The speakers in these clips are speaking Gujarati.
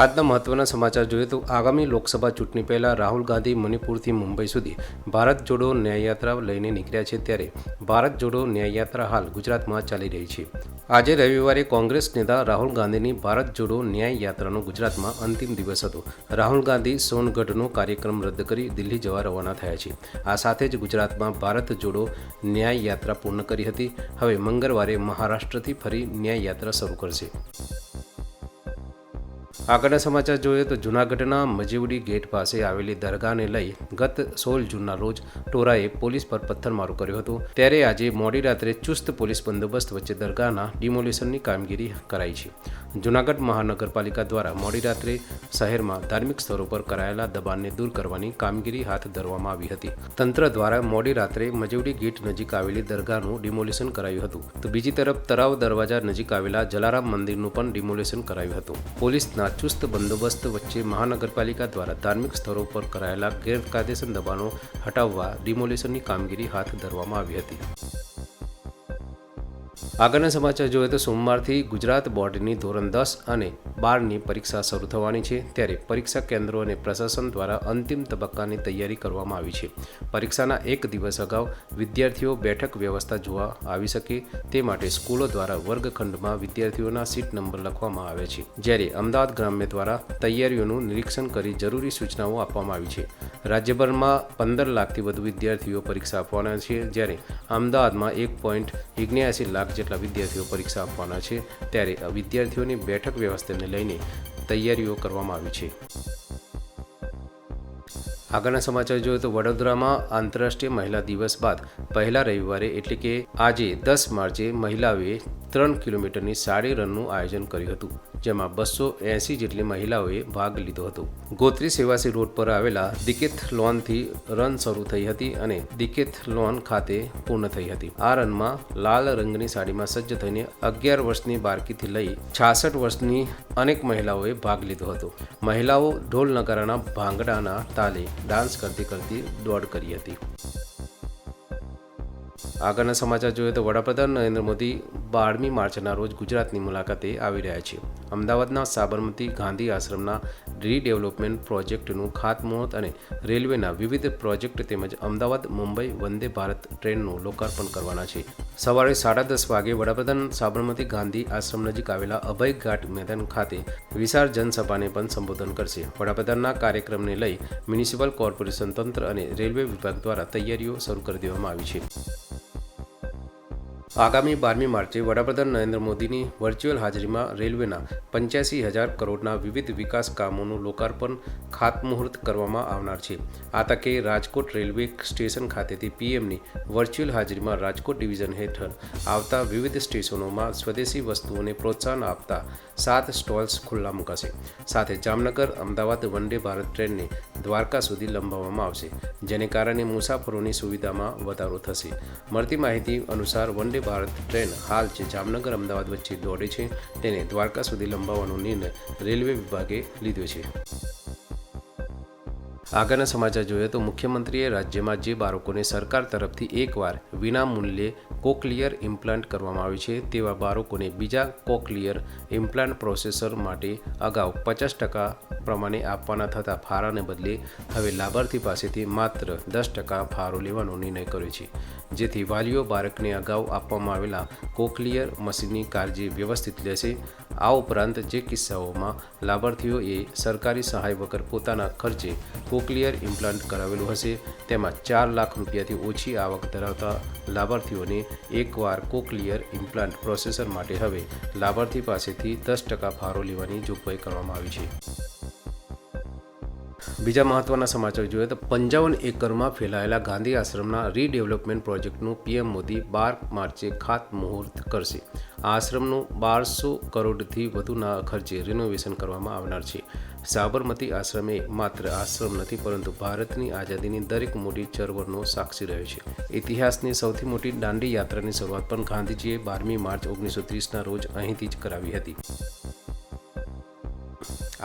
આજના મહત્વના સમાચાર જોઈએ તો આગામી લોકસભા ચૂંટણી પહેલાં રાહુલ ગાંધી મણિપુરથી મુંબઈ સુધી ભારત જોડો ન્યાયયાત્રા લઈને નીકળ્યા છે ત્યારે ભારત જોડો ન્યાયયાત્રા હાલ ગુજરાતમાં ચાલી રહી છે. આજે રવિવારે કોંગ્રેસ નેતા રાહુલ ગાંધીની ભારત જોડો ન્યાય યાત્રાનો ગુજરાતમાં અંતિમ દિવસ હતો. રાહુલ ગાંધી સોનગઢનો કાર્યક્રમ રદ કરી દિલ્હી જવા રવાના થયા છે. આ સાથે જ ગુજરાતમાં ભારત જોડો ન્યાય યાત્રા પૂર્ણ કરી હતી. હવે મંગળવારે મહારાષ્ટ્રથી ફરી ન્યાય યાત્રા શરૂ કરશે. આગળના સમાચાર જોઈએ તો જૂનાગઢના મજીવડી ગેટ પાસે આવેલી દરગાહને લઈ ગત સોળ જૂનના રોજ ટોરાએ પોલીસ પર પથ્થરમારો કર્યો હતો. ત્યારે આજે મોડી રાત્રે ચુસ્ત પોલીસ બંદોબસ્ત વચ્ચે દરગાહના ડિમોલિશનની કામગીરી કરાઈ છે. જૂનાગઢ મહાનગરપાલિકા દ્વારા મોડી રાત્રે શહેરમાં ધાર્મિક સ્થળો પર કરાયેલા દબાણને દૂર કરવાની કામગીરી હાથ ધરવામાં આવી હતી. તંત્ર દ્વારા મોડી રાત્રે મજીવડી ગેટ નજીક આવેલી દરગાહનું ડિમોલિશન કરાયું હતું. તો બીજી તરફ તરાવ દરવાજા નજીક આવેલા જલારામ મંદિરનું પણ ડિમોલિશન કરાયું હતું. પોલીસના ચુસ્ત બંદોબસ્ત વચ્ચે મહાનગરપાલિકા દ્વારા ધાર્મિક સ્થળો પર કરાયેલા ગેરકાયદેસર દબાણો હટાવવા ડિમોલિશનની કામગીરી હાથ ધરવામાં આવી હતી. આગળના સમાચાર જોઈએ તો સોમવારથી ગુજરાત બોર્ડની ધોરણ દસ અને બારની પરીક્ષા શરૂ થવાની છે. ત્યારે પરીક્ષા કેન્દ્રો અને પ્રશાસન દ્વારા અંતિમ તબક્કાની તૈયારી કરવામાં આવી છે. પરીક્ષાના એક દિવસ અગાઉ વિદ્યાર્થીઓ બેઠક વ્યવસ્થા જોવા આવી શકે તે માટે સ્કૂલો દ્વારા વર્ગખંડમાં વિદ્યાર્થીઓના સીટ નંબર લખવામાં આવે છે. જ્યારે અમદાવાદ ગ્રામ્ય દ્વારા તૈયારીઓનું નિરીક્ષણ કરી જરૂરી સૂચનાઓ આપવામાં આવી છે. રાજ્યભરમાં પંદર લાખથી વધુ વિદ્યાર્થીઓ પરીક્ષા આપવાના છે. જ્યારે અમદાવાદમાં એક પોઈન્ટ લાખ જેટલા વિદ્યાર્થીઓ પરીક્ષા આપવાના છે, ત્યારે વિદ્યાર્થીઓની બેઠક વ્યવસ્થાને લઈને તૈયારીઓ કરવામાં આવી છે. આગળના સમાચાર જોઈએ તો વડોદરામાં આંતરરાષ્ટ્રીય મહિલા દિવસ બાદ પહેલા રવિવારે એટલે કે આજે દસ માર્ચે મહિલાઓએ ત્રણ કિલોમીટરની સાડી રનનું આયોજન કર્યું હતું, જેમાં બસો એંસી જેટલી મહિલાઓએ ભાગ લીધો હતો. ગોત્રી સેવાસી રોડ પર આવેલા દિકેથ લોનથી રન શરૂ થઈ હતી અને દિકેથ લોન ખાતે પૂર્ણ થઈ હતી. આ રનમાં લાલ રંગની સાડીમાં સજ્જ થઈને અગિયાર વર્ષની બાળકીથી લઈ છાસઠ વર્ષની અનેક મહિલાઓએ ભાગ લીધો હતો. મહિલાઓ ઢોલ નગારાના ભાંગડાના તાલે ડાન્સ કરતી કરતી દોડ કરી હતી. આગળના સમાચાર જોઈએ તો વડાપ્રધાન નરેન્દ્ર મોદી બારમી માર્ચના રોજ ગુજરાતની મુલાકાતે આવી રહ્યા છે. અમદાવાદના સાબરમતી ગાંધી આશ્રમના રીડેવલપમેન્ટ પ્રોજેક્ટનું ખાતમુહૂર્ત અને રેલવેના વિવિધ પ્રોજેક્ટ તેમજ અમદાવાદ મુંબઈ વંદે ભારત ટ્રેનનું લોકાર્પણ કરવાના છે. સવારે સાડા દસ વાગે વડાપ્રધાન સાબરમતી ગાંધી આશ્રમ નજીક આવેલા અભય ઘાટ મેદાન ખાતે વિશાળ જનસભાને પણ સંબોધન કરશે. વડાપ્રધાનના કાર્યક્રમને લઈ મ્યુનિસિપલ કોર્પોરેશન તંત્ર અને રેલવે વિભાગ દ્વારા તૈયારીઓ શરૂ કરી દેવામાં આવી છે. આગામી બારમી માર્ચે વડાપ્રધાન નરેન્દ્ર મોદીની વર્ચ્યુઅલ હાજરીમાં રેલવેના પંચ્યાસી હજાર કરોડના વિવિધ વિકાસ કામોનું લોકાર્પણ ખાતમુહૂર્ત કરવામાં આવનાર છે. આ તકે રાજકોટ રેલવે સ્ટેશન ખાતેથી પીએમની વર્ચ્યુઅલ હાજરીમાં રાજકોટ ડિવિઝન હેઠળ આવતા વિવિધ સ્ટેશનોમાં સ્વદેશી વસ્તુઓને પ્રોત્સાહન આપતા સાત સ્ટોલ્સ ખુલ્લા મૂકાશે. સાથે જામનગર, અમદાવાદ, વંદે ભારત ટ્રેનને દ્વારકા સુધી લંબાવવામાં આવશે, જેને કારણે મુસાફરોની સુવિધામાં વધારો થશે. મળતી માહિતી અનુસાર ભારત ટ્રેન હાલ જે જામનગર, અમદાવાદ વચ્ચે દોડે છે, તેને દ્વારકા સુધી લંબાવવાનો નિર્ણય રેલવે વિભાગે લીધો છે. આગળના સમાચાર જોઈએ તો મુખ્યમંત્રીએ રાજ્યમાં જે બાળકોને સરકાર તરફથી એકવાર વિના મૂલ્યે કોકલિયર ઇમ્પ્લાન્ટ કરવામાં આવી છે તેવા બાળકોને બીજા કોકલિયર ઇમ્પ્લાન્ટ પ્રોસેસર માટે અગાઉ પચાસ ટકા પ્રમાણે આપવાના થતા ફાળાને બદલે હવે લાભાર્થી પાસેથી માત્ર દસ ટકા ફાળો લેવાનો નિર્ણય કર્યો છે. જેથી વાલીઓ બાળકને અગાઉ આપવામાં આવેલા કોકલિયર મશીનની કાળજી વ્યવસ્થિત લેશે આ ઉપરાંત જે કિસ્સાઓમાં લાભાર્થીઓએ સરકારી સહાય વગર પોતાના ખર્ચે કોકલિયર ઇમ્પ્લાન્ટ કરાવેલું હશે, તેમાં ચાર લાખ રૂપિયાથી ઓછી આવક ધરાવતા લાભાર્થીઓને એકવાર કોકલિયર ઇમ્પ્લાન્ટ પ્રોસેસર માટે હવે લાભાર્થી પાસેથી દસ ટકા ફાળો લેવાની જોગવાઈ કરવામાં આવી છે. બીજા મહત્વના સમાચાર જોઈએ તો પંચાવન એકરમાં ફેલાયેલા ગાંધી આશ્રમના રીડેવલપમેન્ટ પ્રોજેક્ટનું પીએમ મોદી બાર માર્ચે ખાતમુહૂર્ત કરશે. આશ્રમનું બારસો કરોડથી વધુના ખર્ચે રિનોવેશન કરવામાં આવનાર છે. સાબરમતી આશ્રમ માત્ર આશ્રમ નથી, પરંતુ ભારતની આઝાદીની દરેક મોટી ચળવળનો સાક્ષી રહ્યો છે. ઇતિહાસની સૌથી મોટી દાંડી યાત્રાની શરૂઆત પણ ગાંધીજીએ બારમી માર્ચ ઓગણીસો ત્રીસના રોજ અહીંથી જ કરાવી હતી.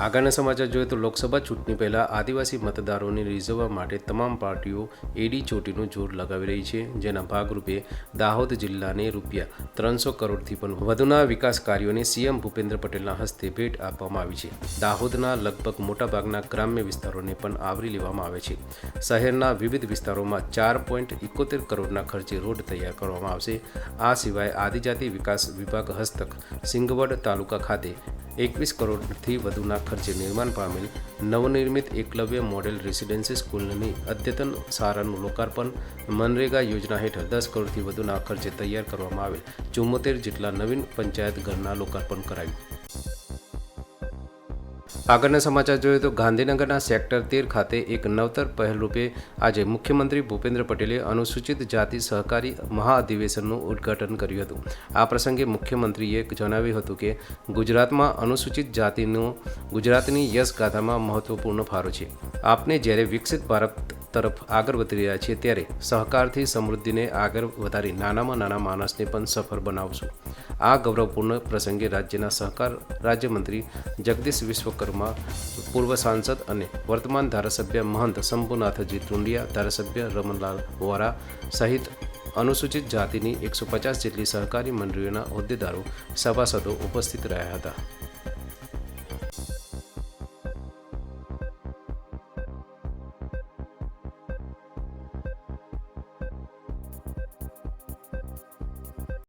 આગળના સમાચાર જોઈએ તો લોકસભા ચૂંટણી પહેલાં આદિવાસી મતદારોને રીઝવવા માટે તમામ પાર્ટીઓ એડી ચોટીનું જોર લગાવી રહી છે, જેના ભાગરૂપે દાહોદ જિલ્લાને રૂપિયા ત્રણસો કરોડથી પણ વધુના વિકાસ કાર્યોને સીએમ ભૂપેન્દ્ર પટેલના હસ્તે ભેટ આપવામાં આવી છે. દાહોદના લગભગ મોટાભાગના ગ્રામ્ય વિસ્તારોને પણ આવરી લેવામાં આવે છે. શહેરના વિવિધ વિસ્તારોમાં ચાર પોઈન્ટ ઇકોતેર કરોડના ખર્ચે રોડ તૈયાર કરવામાં આવશે. આ સિવાય આદિજાતિ વિકાસ વિભાગ હસ્તક સિંગવડ તાલુકા ખાતે એકવીસ કરોડથી વધુના ખર્ચે નિર્માણ પામેલ નવનિર્મિત એકલવ્ય મોડેલ રેસિડેન્સી સ્કૂલની અદ્યતન શાળાનું લોકાર્પણ મનરેગા યોજના હેઠળ દસ કરોડથી વધુના ખર્ચે તૈયાર કરવામાં આવેલ ચુમ્મોતેર જેટલા નવીન પંચાયત ઘરના લોકાર્પણ કરાયું. આગળના સમાચાર જોઈએ તો ગાંધીનગરના સેક્ટર તેર ખાતે એક નવતર પહેલરૂપે આજે મુખ્યમંત્રી ભૂપેન્દ્ર પટેલે અનુસૂચિત જાતિ સહકારી મહાઅધિવેશનનું ઉદ્ઘાટન કર્યું હતું. આ પ્રસંગે મુખ્યમંત્રીએ જણાવ્યું હતું કે, ગુજરાતમાં અનુસૂચિત જાતિનો ગુજરાતની યશગાથામાં મહત્વપૂર્ણ ફાળો છે. આપને જ્યારે વિકસિત ભારત તરફ આગળ વધી રહ્યા છીએ ત્યારે સહકારથી સમૃદ્ધિને આગળ વધારી નાનામાં નાના માણસને પણ સફળ બનાવશું. આ ગૌરવપૂર્ણ પ્રસંગે રાજ્યના સહકાર રાજ્યમંત્રી જગદીશ વિશ્વકર્મા, પૂર્વ સાંસદ અને વર્તમાન ધારાસભ્ય મહંત શંભુનાથજી ટુંડિયા ધારાસભ્ય રમણલાલ વોરા સહિત અનુસૂચિત જાતિની એકસો પચાસ જેટલી સહકારી મંડળીઓના હોદ્દેદારો, સભાસદો ઉપસ્થિત રહ્યા હતા.